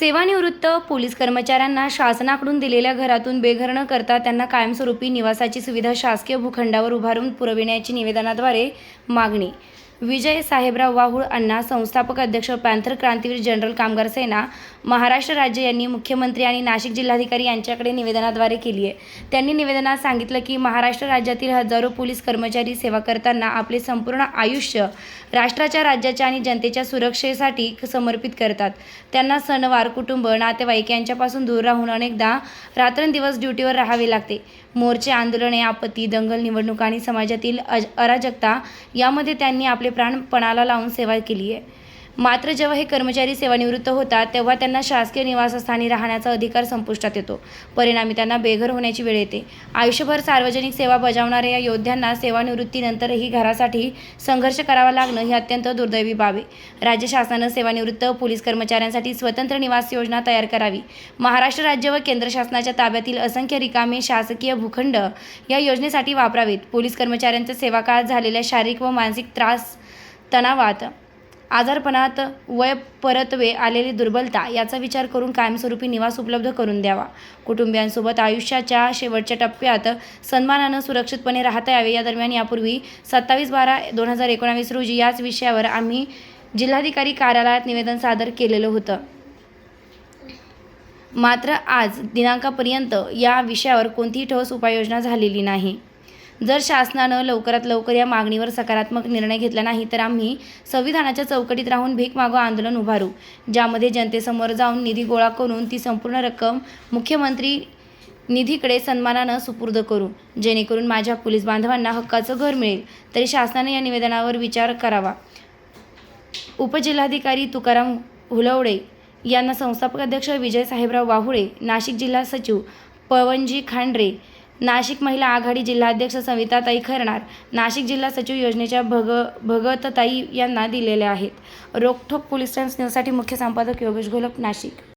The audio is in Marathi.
सेवानिवृत्त पोलीस कर्मचाऱ्यांना शासनाकडून दिलेल्या घरातून बेघर न करता त्यांना कायमस्वरूपी निवासाची सुविधा शासकीय भूखंडावर उभारून पुरविण्याची निवेदनाद्वारे मागणी. विजय साहेबराव वाहुळ अण्णा संस्थापक अध्यक्ष पॅन्थर क्रांतीवीर जनरल कामगार सेना महाराष्ट्र राज्य यांनी मुख्यमंत्री आणि नाशिक जिल्हाधिकारी यांच्याकडे निवेदनाद्वारे केली आहे. त्यांनी निवेदनात सांगितलं की महाराष्ट्र राज्यातील हजारो पोलीस कर्मचारी सेवा करताना आपले संपूर्ण आयुष्य राष्ट्राच्या राज्याच्या आणि जनतेच्या सुरक्षेसाठी समर्पित करतात. त्यांना सणवार कुटुंब नातेवाईक यांच्यापासून दूर राहून अनेकदा रात्रंदिवस ड्युटीवर राहावे लागते. मोर्चे आंदोलने आपत्ती दंगल निवडणुका आणि समाजातील अज अराजकता यामध्ये त्यांनी आपले प्राण पणाला लावून सेवा केली आहे. मात्र जेव्हा हे कर्मचारी सेवानिवृत्त होतात तेव्हा त्यांना शासकीय निवासस्थानी राहण्याचा अधिकार संपुष्टात येतो. परिणामी त्यांना बेघर होण्याची वेळ येते. आयुष्यभर सार्वजनिक सेवा बजावणाऱ्या या योद्ध्यांना सेवानिवृत्तीनंतरही घरासाठी संघर्ष करावा लागणं ही अत्यंत दुर्दैवी बाब आहे. राज्य शासनानं सेवानिवृत्त पोलीस कर्मचाऱ्यांसाठी स्वतंत्र निवास योजना तयार करावी. महाराष्ट्र राज्य व केंद्र शासनाच्या ताब्यातील असंख्य रिकामे शासकीय भूखंड या योजनेसाठी वापरावेत. पोलीस कर्मचाऱ्यांचा सेवाकाळात झालेल्या शारीरिक व मानसिक त्रास तणावात आजारपणात वय परतवे आलेली दुर्बलता याचा विचार करून कायमस्वरूपी निवास उपलब्ध करून द्यावा. कुटुंबियांसोबत आयुष्याच्या शेवटच्या टप्प्यात सन्मानानं सुरक्षितपणे राहता यावे. या दरम्यान यापूर्वी सत्तावीस बारा दोन हजार एकोणावीस रोजी याच विषयावर आम्ही जिल्हाधिकारी कार्यालयात निवेदन सादर केलेलं होतं. मात्र आज दिनांकापर्यंत या विषयावर कोणतीही ठोस उपाययोजना झालेली नाही. जर शासनानं लवकरात लवकर या मागणीवर सकारात्मक निर्णय घेतला नाही तर आम्ही संविधानाच्या चौकटीत राहून भीक मागो आंदोलन उभारू. ज्यामध्ये जनतेसमोर जाऊन निधी गोळा करून ती संपूर्ण रक्कम मुख्यमंत्री निधीकडे सन्मानानं सुपूर्द करू. जेणेकरून माझ्या पोलीस बांधवांना हक्काचं घर मिळेल. तरी शासनाने या निवेदनावर विचार करावा. उपजिल्हाधिकारी तुकाराम हुलवडे यांना संस्थापक अध्यक्ष विजय साहेबराव वाहुळे नाशिक जिल्हा सचिव पवनजी खांडरे नाशिक महिला आघाडी जिल्हाध्यक्ष सविताताई खरणार नाशिक जिल्हा सचिव योजनेच्या भग भगतताई यांना दिलेल्या आहेत. रोखठोक पोलीस टाइम्स न्यूजसाठी मुख्य संपादक योगेश घोलप नाशिक.